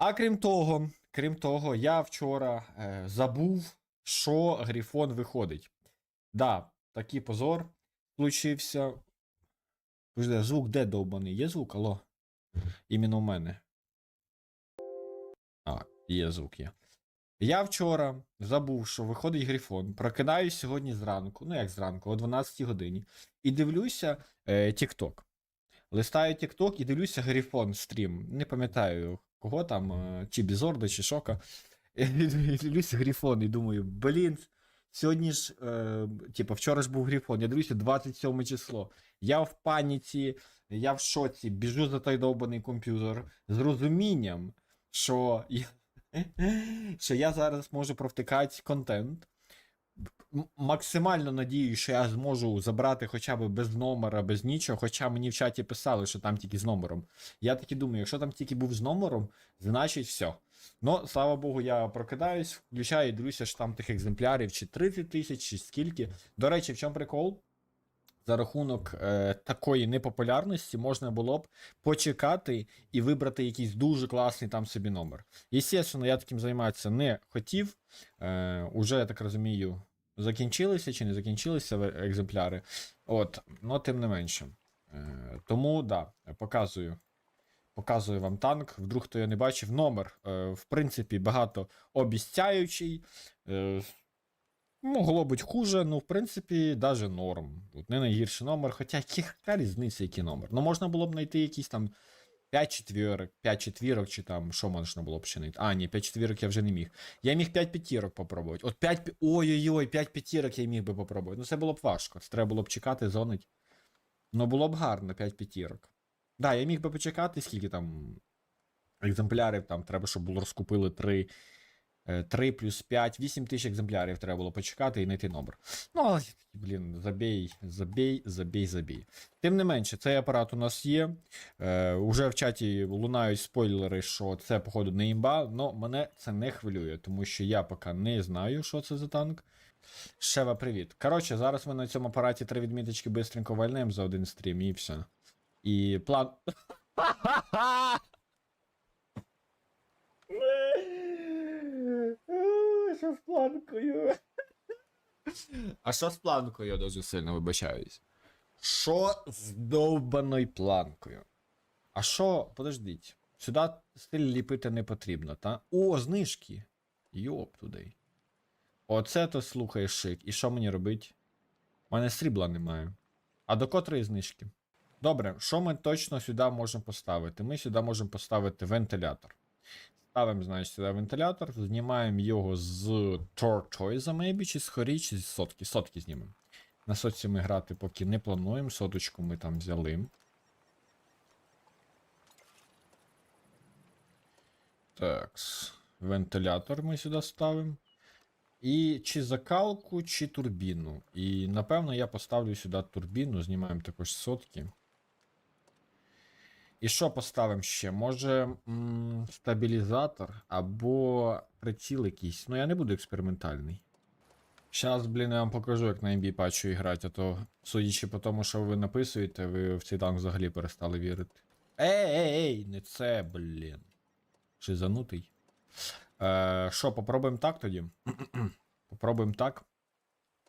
А крім того, крім того, я вчора е, забув, що Грифон виходить. Да, такий позор случився. Подожди, звук де довбаний? Є звук, алло? Іменно у мене. А, є звук є. Я вчора забув, що виходить Грифон. Прокидаюсь сьогодні зранку, ну як зранку, о 12 годині, і дивлюся е, TikTok. Листаю TikTok і дивлюся Грифон стрім. Не пам'ятаю, кого там, е, чи Бізорда, чи Шока. І дивлюся Гріфон і думаю, блін, сьогодні ж, е, типу, вчора ж був Гріфон, я дивлюся 27 число. Я в паніці, я в шоці, біжу за той довбаний комп'ютер з розумінням, що я, що я зараз можу провтикати контент. Максимально надію, що я зможу забрати хоча б без номера, без нічого, хоча мені в чаті писали, що там тільки з номером. Я таки думаю, якщо там тільки був з номером, значить все. Ну, слава Богу, я прокидаюсь, включаю і дивлюся, що там тих екземплярів чи 30 тисяч, чи скільки. До речі, в чому прикол? За рахунок е, такої непопулярності можна було б почекати і вибрати якийсь дуже класний там собі номер. Єстественно, я таким займатися не хотів. Е, уже, я так розумію, закінчилися чи не закінчилися екземпляри. От, ну тим не менше. Е, тому, да, показую. Показую вам танк. Вдруг хто я не бачив. Номер, е, в принципі, багато обіцяючий. Е, могло бути хуже, ну, в принципі, даже норм. Тут не найгірший номер, хоча яка різниця, який номер. Ну, можна було б знайти якийсь там 5 четвірок, 5 четвірок, чи там, що можна було б знайти? А, ні, 5 четвірок я вже не міг. Я міг 5 п'ятірок попробувати. От 5, ой-ой-ой, 5 п'ятірок я міг би попробувати. Ну, це було б важко. Це треба було б чекати, зонить. Ну, було б гарно, 5 п'ятірок. Да, я міг би почекати, скільки там екземплярів, там треба, щоб було розкупили 3, 3 плюс 5, 8 тисяч екземплярів треба було почекати і знайти номер. Ну, але, блін, забій, забій, забій, забій. Тим не менше, цей апарат у нас є. Е, уже в чаті лунають спойлери, що це, походу, не імба, але мене це не хвилює, тому що я поки не знаю, що це за танк. Шева, привіт. Коротше, зараз ми на цьому апараті три відміточки бистренько вальнемо за один стрім і все. І план. Що з планкою? А що з планкою? Я дуже сильно вибачаюсь. Що з довбаною планкою? А що, подождіть, сюди стиль ліпити не потрібно, та? О, знижки! Йоп туди. Оце то слухай шик. І що мені робить? У мене срібла немає. А до котрої знижки? Добре, що ми точно сюди можемо поставити? Ми сюди можемо поставити вентилятор. Ставимо, значить, сюди вентилятор, знімаємо його з торчойза, maybe, чи з хорі, чи сотки. Сотки знімемо. На сотці ми грати поки не плануємо, соточку ми там взяли. Так, вентилятор ми сюди ставимо. І чи закалку, чи турбіну. І напевно я поставлю сюди турбіну, знімаємо також сотки. І що поставимо ще? Може м, стабілізатор або приціл якийсь. Ну я не буду експериментальний. Щас, блін, я вам покажу, як на MB патчу грати, а то, судячи по тому, що ви написуєте, ви в цей танк взагалі перестали вірити. Ей, ей, ей, не це, блін. Шизанутий. Е, Що, попробуємо так тоді? попробуємо так.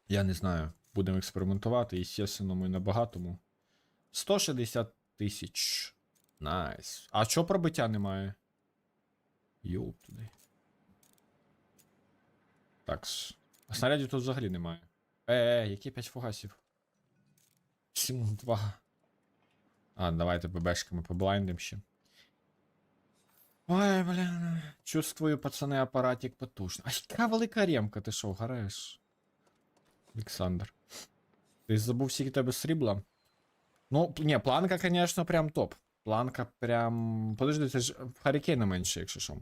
Я не знаю. Будемо експериментувати. І, естественно, ми на багатому. 160 тисяч. Найс. А чого пробиття немає? Йоп туди. Так. А снарядів тут взагалі немає. Е, е, які 5 фугасів? 7-2. А, давайте ББшками поблайндим ще. Ой, бля. Чувствую, пацани, апаратик потужний. А яка велика ремка, ти що, гареш? Олександр. Ти забув скільки тебе срібла? Ну, ні, планка, конечно, прям топ. Планка прям. Подожди, це ж Харікейна менше, якщо що.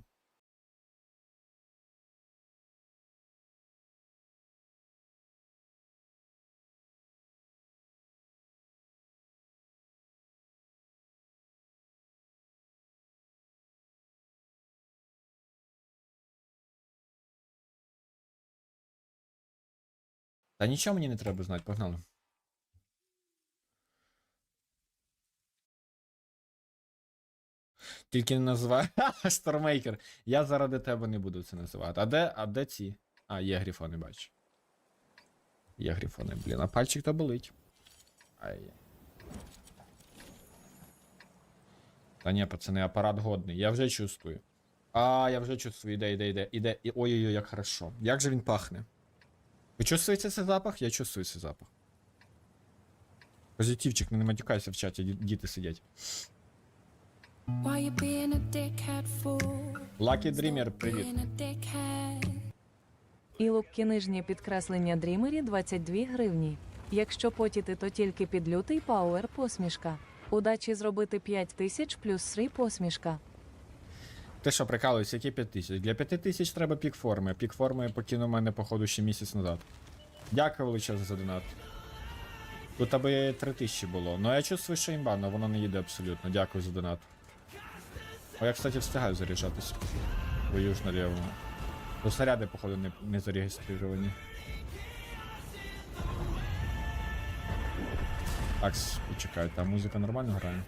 Та нічого мені не треба знати, погнали. Тільки не називай. Стормейкер. Я заради тебе не буду це називати. А де, а де ці? А, є грифони, бачу. Є грифони, блін, а пальчик то болить. Ай. Та ні, пацани, апарат годний. Я вже чувствую. А, я вже чувствую, іде, іде, іде, іде. І ой-ой-ой, як хорошо. Як же він пахне? Ви чувствуєте цей запах? Я чувствую цей запах. Позитивчик, не матюкайся в чаті, діти сидять. Why you being a dickhead fool? Lucky Dreamer, привіт. Being a. І лупки нижнє підкреслення дрімері 22 гривні. Якщо потіти, то тільки під лютий пауер посмішка. Удачі зробити 5 тисяч плюс 3 посмішка. Ти що, прикалуєшся, які 5 тисяч? Для 5 тисяч треба пік форми. Пік форми я покинув мене, походу, ще місяць назад. Дякую величезно за донат. Тут аби 3 тисячі було. Ну я чувствую, що імба, але воно не їде абсолютно. Дякую за донат. О, я, кстати, встигаю заряджатись. Боюсь на лівому. Бо снаряди, походу, не, не зареєстровані. Так, почекай, там музика нормально грає?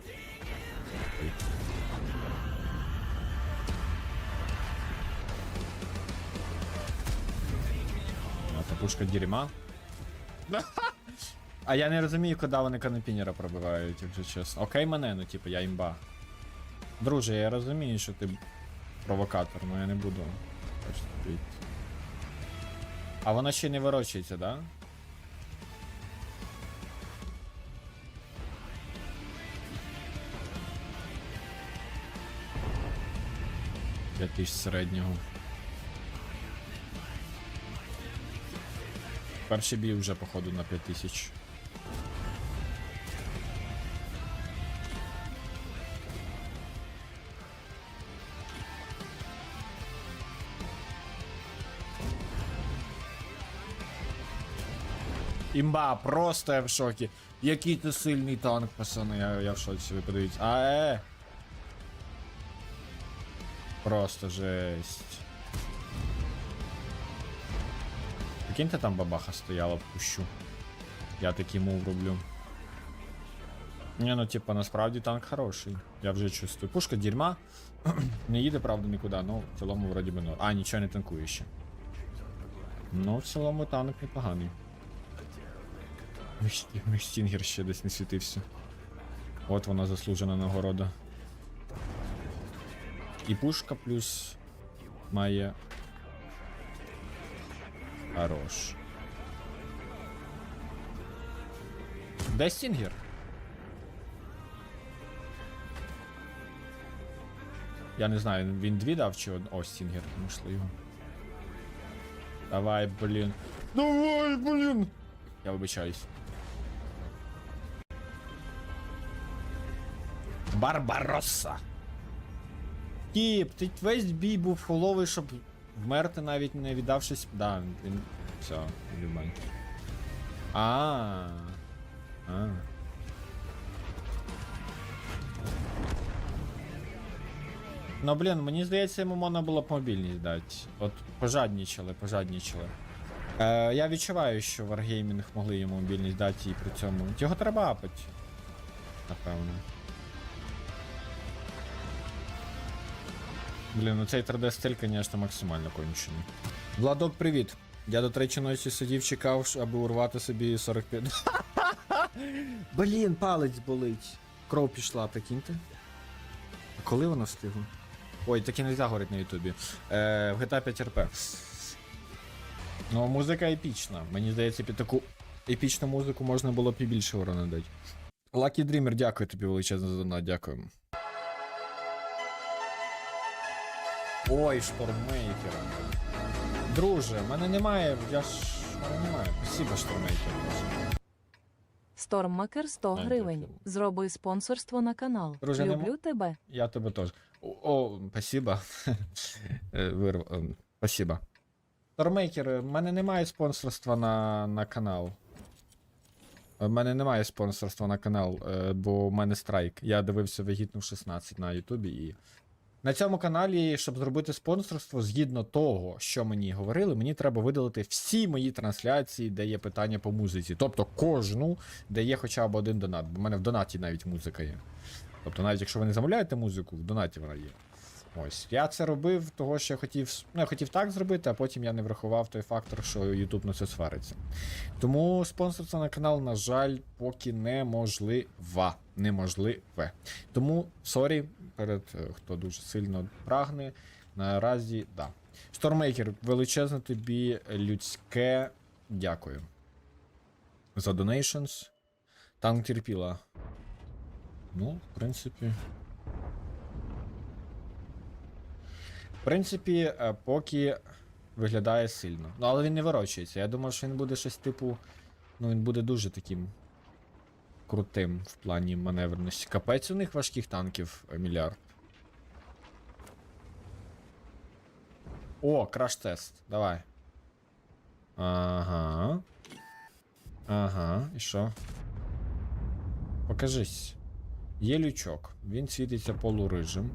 Ой. А пушка дерьма. А я не розумію, куди вони канопінера пробивають, якщо чесно. Окей, мене, ну типу, я імба. Друже, я розумію, що ти провокатор, але я не буду. А вона ще не ворочається, да? П'ять тисяч середнього. Перший бій вже, походу, на 5000. Імба, просто я в шокі. Який ти сильний танк, пацани, я, я в шоці, ви подивіться. А, е. Просто жесть. Прикиньте, там бабаха стояла, пущу. Я такий мув роблю. Ні, ну типа, насправді танк хороший. Я вже чувствую. Пушка дерьма. не їде, правда, нікуди, ну в цілому вроді би ну. А, нічого не танкує ще. Ну, в цілому танк непоганий. Стінгер ще десь не світився. От вона заслужена нагорода. І пушка плюс має. Хорош. Де стінгер? Я не знаю, він дві дав чи од... О, стінгер, знайшли його. Давай, блін. Давай, блін! Я вибачаюсь. Барбаросса. Тіп, ти весь бій був фоловий, щоб вмерти навіть не віддавшись. Да, він. Все, любань. А. А. Ну блін, мені здається, йому можна було б мобільність дати. От пожаднічали, пожаднічали. Е, я відчуваю, що Wargaming могли йому мобільність дати і при цьому. Його треба апати. Напевно. Блін, ну цей 3D стиль, звісно, максимально кончений. Владок, привіт. Я до третьої ночі сидів, чекав, аби урвати собі 45. Блін, палець болить. Кров пішла, прикиньте. А коли вона встигла? Ой, таке не можна говорити на Ютубі. Е, в GTA 5 RP. Ну, музика епічна. Мені здається, під таку епічну музику можна було б і більше урона дати. Lucky Dreamer, дякую тобі величезно за донат, дякую. Ой, штормейкер. Друже, в мене немає, я ж. в мене немає. Спасибо, штормейкер. Сторммакер 100 гривень. Зроби спонсорство на канал. Друже, нема- Люблю тебе. Я тебе теж. О, о спасибо. Е, Вирв... е, Спасибо. Тормейкер, в мене немає спонсорства на, на канал. У мене немає спонсорства на канал, е, бо в мене страйк. Я дивився вигідну 16 на Ютубі і. На цьому каналі, щоб зробити спонсорство, згідно того, що мені говорили, мені треба видалити всі мої трансляції, де є питання по музиці. Тобто кожну, де є хоча б один донат. Бо в мене в донаті навіть музика є. Тобто, навіть якщо ви не замовляєте музику, в донаті вона є. Ось. Я це робив, того що я хотів. Ну, я хотів так зробити, а потім я не врахував той фактор, що YouTube на це свариться. Тому спонсорство на канал, на жаль, поки неможлива. Неможливе. Тому сорі, перед е, хто дуже сильно прагне. Наразі, да. Стормейкер, величезне тобі людське дякую. За donations. Танк терпіла. Ну, в принципі. В принципі, е, поки виглядає сильно. Ну, але він не вирощується. Я думав, що він буде щось типу. Ну, він буде дуже таким крутим в плані маневреності. Капець у них важких танків е, мільярд. О, краш-тест. Давай. Ага. Ага, і що? Покажись. Є лючок. Він світиться полурижим.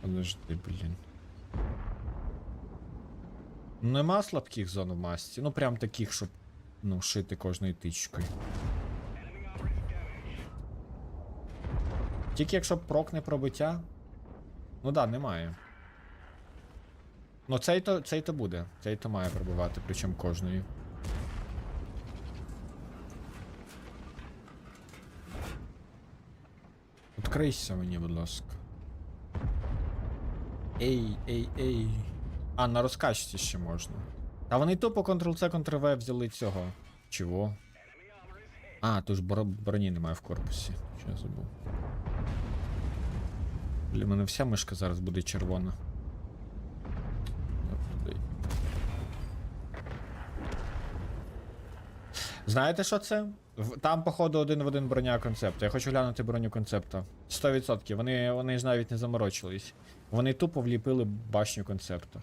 Подожди, блін. Нема слабких зон в масті. Ну прям таких, щоб ну, шити кожною тичкою. Тільки якщо прокне пробиття. Ну да, немає. Ну цей то, цей то буде. Цей то має пробивати, причому кожною. Відкрийся мені, будь ласка. Ей, ей, ей. А, на розкачці ще можна. Та вони тупо Ctrl-C, Ctrl-V взяли цього. Чого? А, то ж бро- броні немає в корпусі. Що я забув. Блін, мене вся мишка зараз буде червона. Знаєте, що це? Там, походу, один в один броня концепта. Я хочу глянути броню концепта. 100%. Вони, вони ж навіть не заморочились. Вони тупо вліпили башню концепту.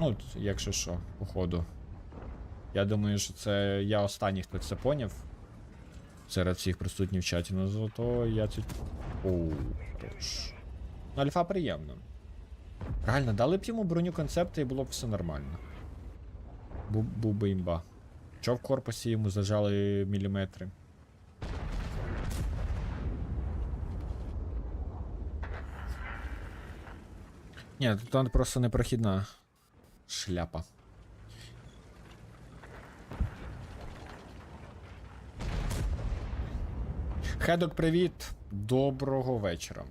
Ну, якщо що, походу. Я думаю, що це я останній, хто це поняв. Серед всіх присутніх в чаті, ну зато я це. Оу, хорош. Ну, альфа приємно. Реально, дали б йому броню концепта і було б все нормально. Бу- Був би імба. Чо в корпусі йому зажали міліметри? Ні, тут просто непрохідна шляпа. Хедок, привіт. Доброго вечора.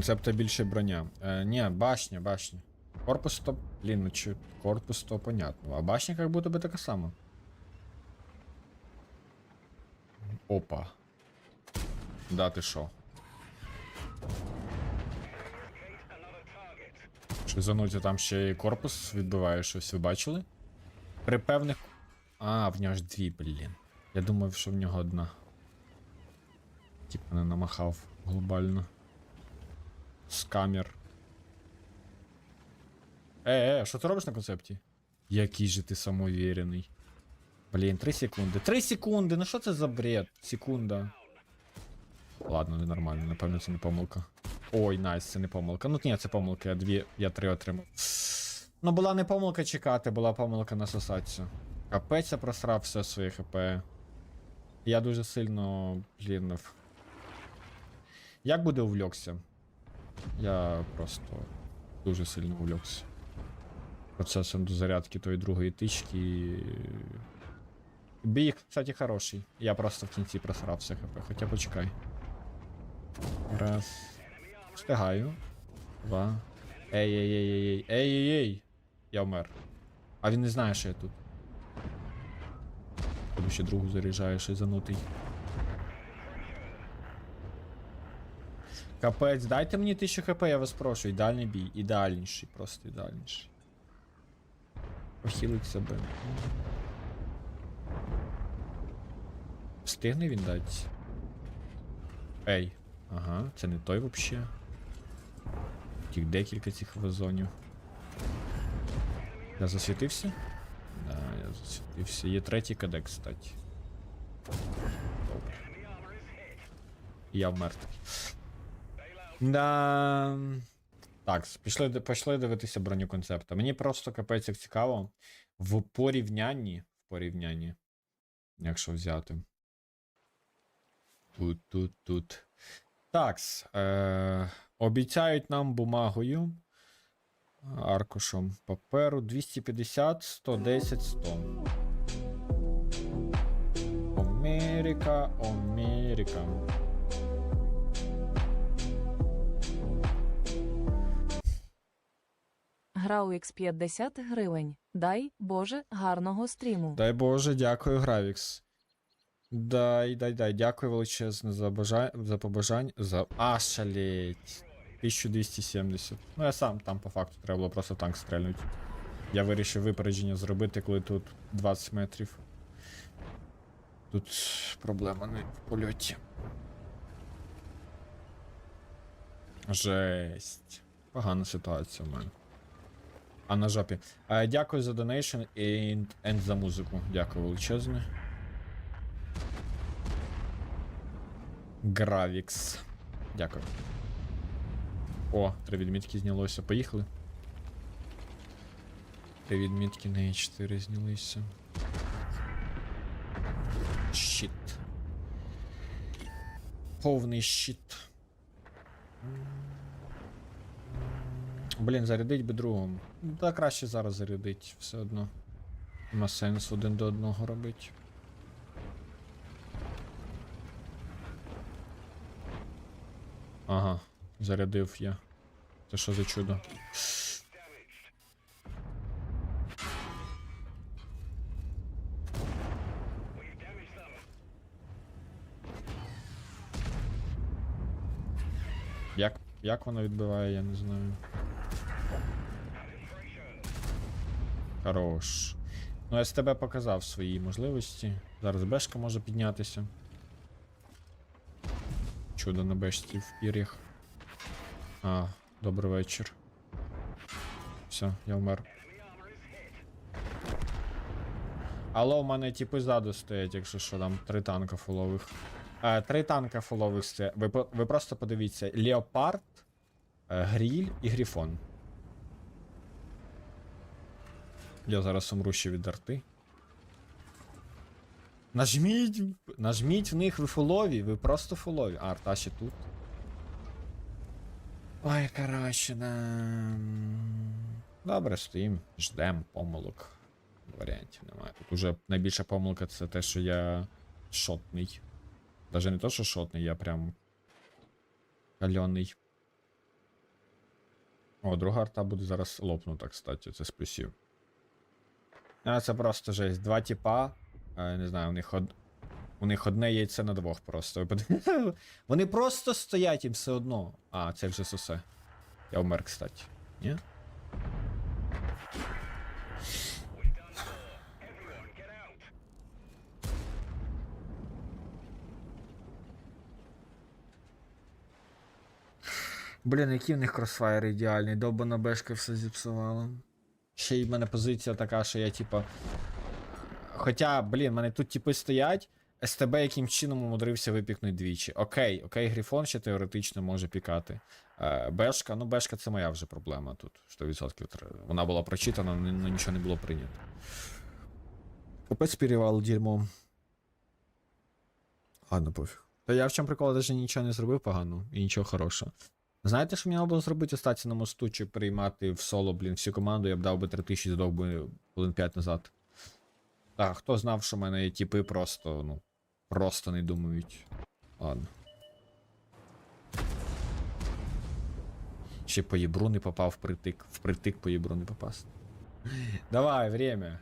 Концепта більше броня. Е, ні, башня, башня. Корпус то. Блін, ну чи корпус то понятно. А башня как будто бы така сама. Опа. Да, ти шо? Що зануті там ще і корпус відбиває щось, ви бачили? При певних. А, в нього ж дві, блін. Я думав, що в нього одна. Типа не намахав глобально. Скамер. Е, е, що ти робиш на концепті? Який же ти самовірений. Блін, 3 секунди. 3 секунди! Ну що це за бред? Секунда. Ладно, не напевно, це не помилка. Ой, найс, це не помилка. Ну ні, це помилка, я дві, я три отримав. Ну, була не помилка чекати, була помилка насосатися. Капець я просрав все своє хп. Я дуже сильно, блін. Як буде увлекся? Я просто дуже сильно увлекся. Процесом до зарядки тої другої тички. Бій, кстати, хороший. Я просто в кінці просрався хп, хоча почекай. Раз. Встигаю. Два. Ей, ей, ей, ей, ей, ей, ей, ей. Я вмер. А він не знає, що я тут. Тобі ще другу заряджає, ще занутий. Капець, дайте мені 1000 хп, я вас прошу. Ідеальний бій. Ідеальніший, просто ідеальніший. Похилить себе. Встигне він дати? Ей. Ага, це не той вообще. Тих декілька цих вазонів. Я засвітився? Да, я засвітився. Є третій кадек, кстати. Я вмер. Да. Так, пішли, пішли дивитися броню концепта. Мені просто капець як цікаво в порівнянні. В порівнянні. Якщо взяти. Тут, тут, тут. Такс. Е, обіцяють нам бумагою. Аркушем паперу 250, 110, 100. Америка, Америка. Гра у X 50 гривень. Дай, Боже, гарного стріму. Дай Боже, дякую, Гравікс. Дай, дай, дай, дякую величезне за бажання, за побажання. За. А, шалеть. 1270. Ну, я сам там по факту треба було просто танк стрельнути. Я вирішив випередження зробити, коли тут 20 метрів. Тут проблема не в польоті. Жесть. Погана ситуація в мене. А на жопі. Е, дякую за донейшн і за музику. Дякую величезне. Гравікс. Дякую. О, три відмітки знялося. Поїхали. Три відмітки на E4 знялися. Щит. Повний щит. Блін, зарядить би другому. Ну, Та краще зараз зарядить, все одно. Нема сенсу один до одного робити. Ага, зарядив я. Це що за чудо? Як, як воно відбиває, я не знаю. Хорош. Ну, я з тебе показав свої можливості. Зараз бешка може піднятися. Чудо на бешці в пір'ях. А, добрий вечір. Все, я вмер. Алло, у мене типи ззаду стоять, якщо що, там три танка фулових. Е, три танка фулових. Ви, ви просто подивіться: Леопард, е, Гріль і Грифон. Я зараз умру ще від арти. Нажміть, нажміть в них ви фулові, ви просто фулові. А, арта ще тут. Ой, коротше, да. Добре, стоїм, ждем помилок. Варіантів немає. Тут уже найбільша помилка це те, що я шотний. Даже не то, що шотний, я прям. Кальоний. О, друга арта буде зараз лопнута, кстати, це з плюсів. А, це просто жесть. Два типа. е, Не знаю, у них од... У них одне яйце на двох просто. Вони просто стоять їм все одно. А, це вже сосе. Я вмер, кстати. Ні? Блін, які в них кросфайр ідеальний, довбана бешка все зіпсувала. Ще й в мене позиція така, що я типа. Хоча, блін, мене тут типи стоять. СТБ яким чином умудрився випікнути двічі. Окей, окей, Грифон ще теоретично може пікати. Е, Бешка, ну Бешка це моя вже проблема тут. 100% Вона була прочитана, але нічого не було прийнято. Капець перевал дерьмом. Ладно, пофіг. Та я в чому прикол, навіть нічого не зробив поганого і нічого хорошого. Знаєте, що мені було зробити остатися на мосту чи приймати в соло, блін, всю команду, я б дав би 3000 здох би хвилин 5 назад. Так, хто знав, що в мене є тіпи просто, ну, просто не думають. Ладно. Ще по єбру не попав впритик. Впритик по єбру не попасти. Давай, время.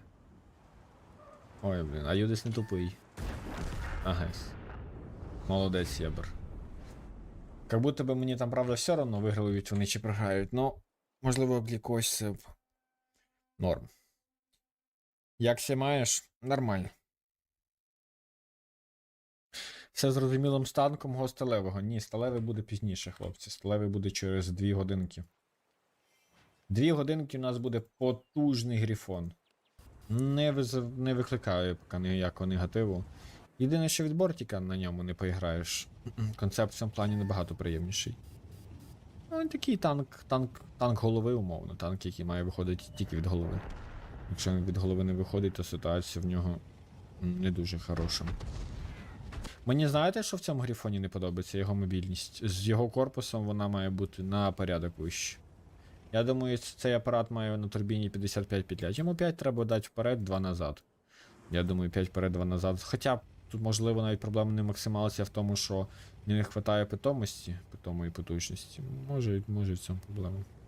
Ой, блін, а Юдис не тупий. Ага. Молодець, єбр. Как будто би мені там, правда, все одно виграють вони чи програють, но можливо для когось норм. Як ся маєш? Нормально. Все зрозумілим з танком го сталевого. Ні, сталевий буде пізніше, хлопці. Сталевий буде через дві годинки. Дві годинки у нас буде потужний грифон. Не, виз... не викликає поки ніякого негативу. Єдине, що від бортика на ньому не поіграєш. Концепт в плані набагато приємніший. Ну, він такий танк, танк, танк голови, умовно. Танк, який має виходити тільки від голови. Якщо він від голови не виходить, то ситуація в нього не дуже хороша. Мені знаєте, що в цьому грифоні не подобається його мобільність. З його корпусом вона має бути на порядок вище. Я думаю, цей апарат має на турбіні 55 петлять. Йому 5 треба дати вперед, 2 назад. Я думаю, 5 вперед, 2 назад. Хоча тут, можливо, навіть проблема не максималася в тому, що не вистачає питомості, питомої потужності. Може, може в цьому проблема.